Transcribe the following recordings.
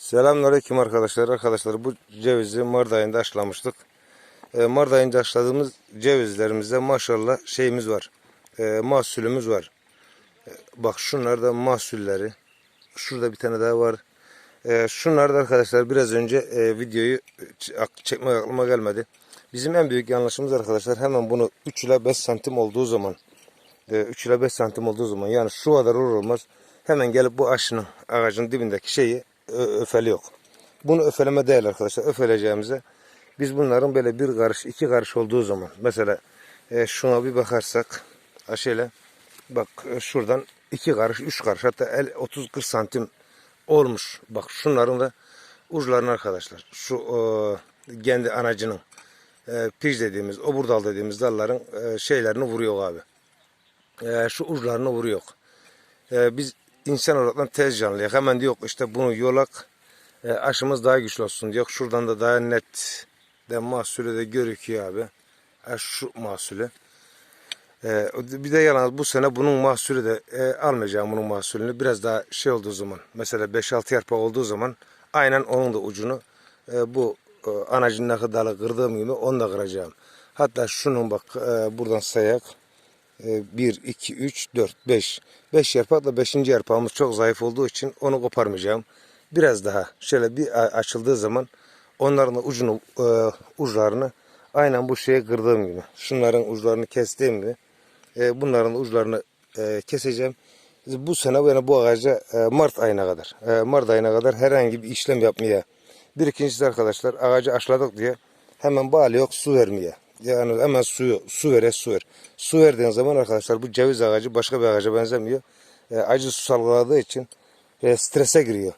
Selamünaleyküm arkadaşlar. Arkadaşlar bu cevizi Mart ayında aşılamıştık. E, Mart ayında aşıladığımız cevizlerimizde maşallah şeyimiz var. E, mahsulümüz var. E, bak şunlar da mahsulleri. Şurada bir tane daha var. E, şunlar da arkadaşlar biraz önce e, videoyu çekmek aklıma gelmedi. Bizim en büyük yanlışımız arkadaşlar hemen bunu 3 ile 5 santim olduğu zaman e, 3 ile 5 santim olduğu zaman yani şu kadar olur olmaz hemen gelip bu aşının ağacın dibindeki şeyi öfeli yok. Bunu öfeleme değil arkadaşlar. Öfeleyeceğimize biz bunların böyle bir karış iki karış olduğu zaman mesela e, şuna bir bakarsak şöyle bak e, şuradan iki karış üç karış hatta el 30-40 santim olmuş. Bak şunların da uçlarını arkadaşlar şu e, kendi anacının e, piş dediğimiz o burdal dediğimiz dalların e, şeylerini vuruyor abi e, şu uçlarını vuruyor. E, biz insan olarak tez canlıyız. Hemen diyor işte bunu yolak e, aşımız daha güçlü olsun diyor. Şuradan da daha net de mahsulü de görüküyor abi. E, şu mahsulü. Bir de yalnız bu sene bunun mahsulü de e, almayacağım bunun mahsulünü. Biraz daha şey olduğu zaman mesela 5-6 yarpa olduğu zaman aynen onun da ucunu e, bu e, anacın nakı dalı kırdığım gibi onu da kıracağım. Hatta şunun bak e, buradan sayak. 1, 2, 3, 4, 5. 5 yarpakla 5. yarpağımız çok zayıf olduğu için onu koparmayacağım. Biraz daha şöyle bir açıldığı zaman onların da ucunu, e, uçlarını aynen bu şeye kırdığım gibi. Şunların uçlarını kestiğim gibi e, bunların uçlarını e, keseceğim. Bu sene yani bu ağaca Mart ayına kadar, Mart ayına kadar herhangi bir işlem yapmaya. Bir ikincisi arkadaşlar ağacı aşladık diye hemen bağlı yok su vermeye. Yani hemen suyu, su vere su ver. Su verdiğin zaman arkadaşlar bu ceviz ağacı başka bir ağaca benzemiyor. E, acı su salgıladığı için e, strese giriyor.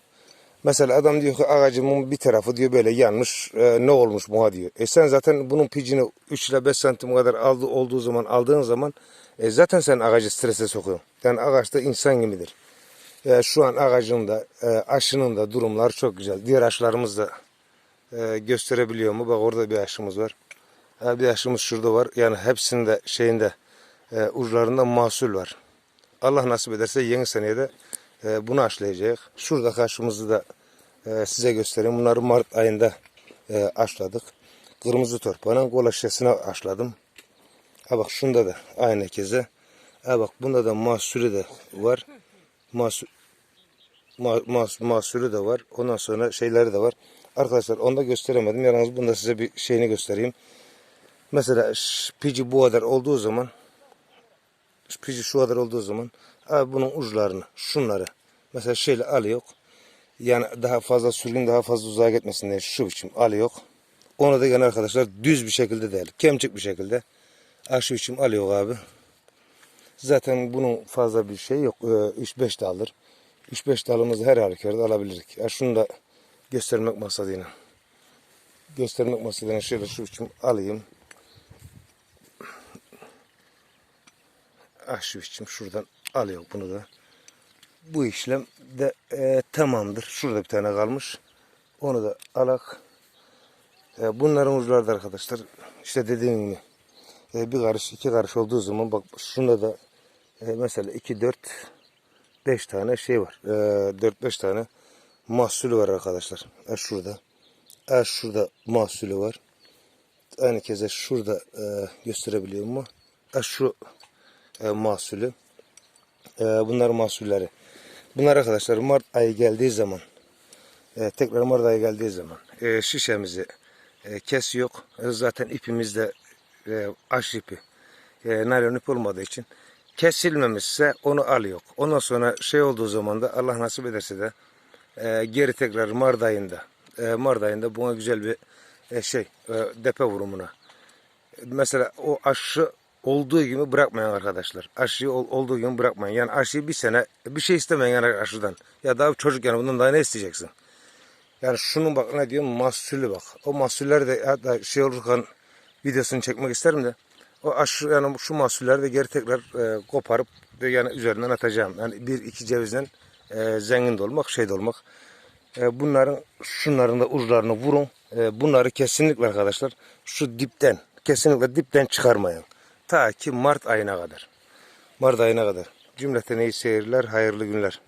Mesela adam diyor ki ağacımın bir tarafı diyor böyle yanmış e, ne olmuş buna diyor. E sen zaten bunun picini 3 ile 5 santim kadar aldı, olduğu zaman aldığın zaman e, zaten sen ağacı strese sokuyorsun. Yani ağaç da insan gibidir. E, şu an ağacın da e, aşının da durumlar çok güzel. Diğer aşılarımız da e, gösterebiliyor mu? Bak orada bir aşımız var. E, bir aşımız şurada var. Yani hepsinde şeyinde e, uçlarında mahsul var. Allah nasip ederse yeni seneye de e, bunu aşılayacak. Şurada karşımızı da e, size göstereyim. Bunları Mart ayında e, aşladık. Kırmızı torpağının kol aşısına aşladım. Ha bak şunda da aynı keze. Ha bak bunda da mahsulü de var. Mahsul, ma, mas, mahsulü de var. Ondan sonra şeyleri de var. Arkadaşlar onu da gösteremedim. Yalnız bunda size bir şeyini göstereyim. Mesela pici bu kadar olduğu zaman pici şu kadar olduğu zaman abi bunun uçlarını şunları mesela şöyle alıyor. Yani daha fazla sürgün daha fazla uzağa gitmesin diye şu biçim alıyor. Onu da gene arkadaşlar düz bir şekilde değil. Kemçik bir şekilde aşı biçim alıyor abi. Zaten bunun fazla bir şey yok. 3-5 daldır. 3-5 dalımızı her halükarda alabilirdik. Ya şunu da göstermek maksadıyla. Göstermek maksadıyla şöyle şu biçim alayım. Ah şu biçim şuradan alıyor bunu da. Bu işlem de e, tamamdır. Şurada bir tane kalmış. Onu da alak. E, bunların uçları da arkadaşlar işte dediğim gibi e, bir karış iki karış olduğu zaman bak şunda da e, mesela 2 4 5 tane şey var. E, 4 5 tane mahsulü var arkadaşlar. E, şurada. E, şurada mahsulü var. Aynı keze şurada e, gösterebiliyor mu? E, şu e, mahsulü. E, bunlar mahsulleri. Bunlar arkadaşlar Mart ayı geldiği zaman e, tekrar Mart ayı geldiği zaman e, şişemizi e, kesiyor. E, zaten ipimiz de e, aş ipi. E, naylon ip olmadığı için kesilmemişse onu alıyor. Ondan sonra şey olduğu zaman da Allah nasip ederse de e, geri tekrar Mart ayında e, Mart ayında buna güzel bir e, şey e, depe vurumuna mesela o aşı olduğu gibi bırakmayın arkadaşlar. Aşıyı ol- olduğu gibi bırakmayın. Yani aşıyı bir sene bir şey istemeyin yani aşıdan. Ya daha çocuk yani bundan daha ne isteyeceksin? Yani şunun bak ne diyorum mahsulü bak. O mahsulleri de hatta şey olurken videosunu çekmek isterim de o aşı yani şu mahsulleri de geri tekrar e, koparıp de yani üzerinden atacağım. Yani bir iki cevizden e, zengin de olmak şey de olmak. E, bunların şunların da uçlarını vurun. E, bunları kesinlikle arkadaşlar şu dipten kesinlikle dipten çıkarmayın. Ta ki Mart ayına kadar. Mart ayına kadar. Cümleten iyi seyirler, hayırlı günler.